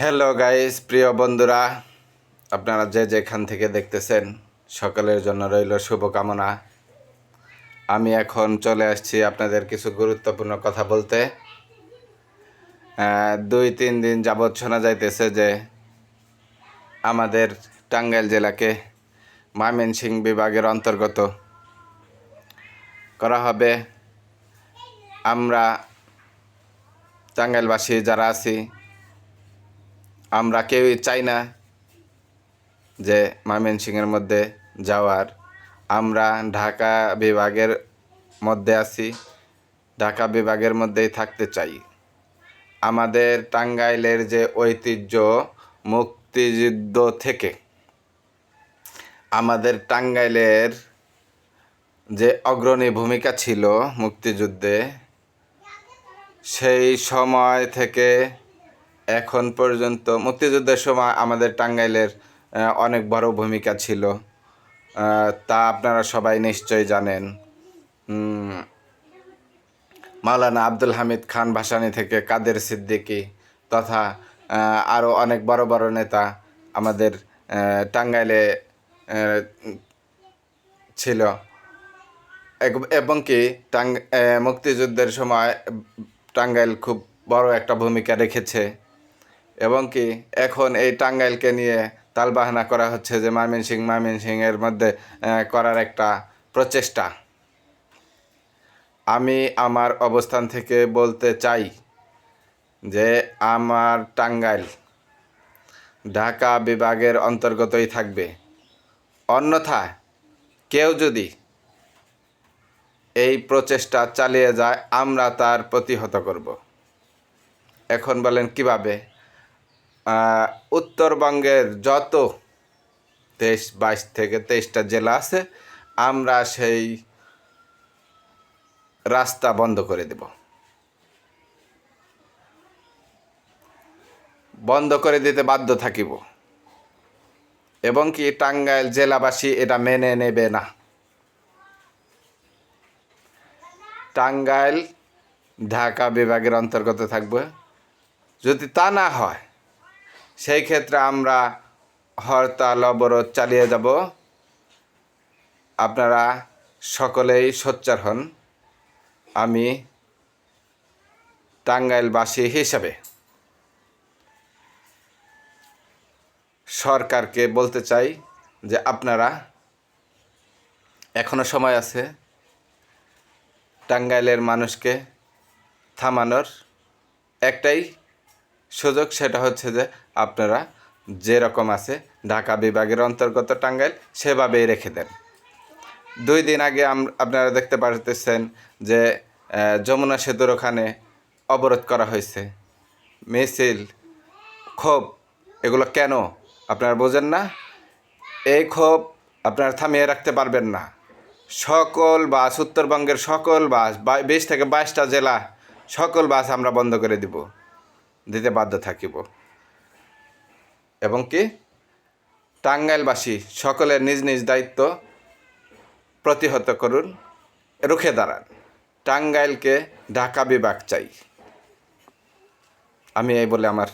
Hello guys প্রিয় বন্ধুরা। আপনারা যে যেখান থেকে দেখতেছেন, সকলের জন্য রইল শুভকামনা। আমি এখন চলে আসছি আপনাদের কিছু গুরুত্বপূর্ণ কথা বলতে। দুই তিন দিন যাবৎ শোনা যাইতেছে যে আমাদের টাঙ্গাইল জেলাকে ময়মনসিং বিভাগের অন্তর্গত করা হবে। আমরা টাঙ্গাইলবাসী যারা আছি আমরা কেউই চাই না যে ময়মনসিংহের মধ্যে যাওয়ার। আমরা ঢাকা বিভাগের মধ্যে আছি, ঢাকা বিভাগের মধ্যেই থাকতে চাই। আমাদের টাঙ্গাইলের যে ঐতিহ্য মুক্তিযুদ্ধ থেকে, আমাদের টাঙ্গাইলের যে অগ্রণী ভূমিকা ছিল মুক্তিযুদ্ধে, সেই সময় থেকে এখন পর্যন্ত মুক্তিযুদ্ধের সময় আমাদের টাঙ্গাইলের অনেক বড় ভূমিকা ছিল। তা আপনারা সবাই নিশ্চয়ই জানেন। মাওলানা আব্দুল হামিদ খান ভাসানি থেকে কাদের সিদ্দিকী তথা আরও অনেক বড় বড় নেতা আমাদের টাঙ্গাইলে ছিল। এবং কি টাং মুক্তিযুদ্ধের সময় টাঙ্গাইল খুব বড় একটা ভূমিকা রেখেছে। এবং কি এখন এই টাঙ্গাইলকে নিয়ে তালবাহানা করা হচ্ছে যে ময়মনসিং ময়মনসিংহের মধ্যে করার একটা প্রচেষ্টা। আমি আমার অবস্থান থেকে বলতে চাই যে আমার টাঙ্গাইল ঢাকা বিভাগের অন্তর্গতই থাকবে। অন্যথা কেউ যদি এই প্রচেষ্টা চালিয়ে যায়, আমরা তার প্রতিহত করব। এখন বলেন কীভাবে? উত্তরবঙ্গের যত তেইশ, বাইশ থেকে তেইশটা জেলা আছে, আমরা সেই রাস্তা বন্ধ করে দেব। বন্ধ করে দিতে বাধ্য থাকিব। এবং কি টাঙ্গাইল জেলাবাসী এটা মেনে নেবে না। টাঙ্গাইল ঢাকা বিভাগের অন্তর্গত থাকবে। যদি তা না হয় সেই ক্ষেত্রে আমরা হরতাল, অবরোধ চালিয়ে যাব। আপনারা সকলেই সোচ্চার হন। আমি টাঙ্গাইলবাসী হিসাবে সরকারকে বলতে চাই যে আপনারা এখনও সময় আছে টাঙ্গাইলের মানুষকে থামানোর। একটাই সুযোগ সেটা হচ্ছে যে আপনারা যেরকম আছে ঢাকা বিভাগের অন্তর্গত টাঙ্গাইল সেভাবেই রেখে দেন। দুই দিন আগে আপনারা দেখতে পারতেছেন যে যমুনা সেতুর ওখানে অবরোধ করা হয়েছে। মিছিল, ক্ষোভ, এগুলো কেন? আপনারা বোঝেন না? এই ক্ষোভ আপনারা থামিয়ে রাখতে পারবেন না। সকল বাস, উত্তরবঙ্গের সকল বাস বিশ থেকে বাইশটা জেলা, সকল বাস আমরা বন্ধ করে দিব। দিতে বাধ্য থাকিব। এবং কি? টাঙ্গাইলবাসী সকলের নিজ নিজ দায়িত্ব প্রতিহত করুন, রুখে দাঁড়ান। টাঙ্গাইলকে ঢাকা বিভাগ চাই। আমি এই বলে আমার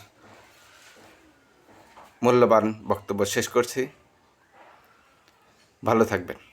মূল্যবান বক্তব্য শেষ করছি। ভালো থাকবেন।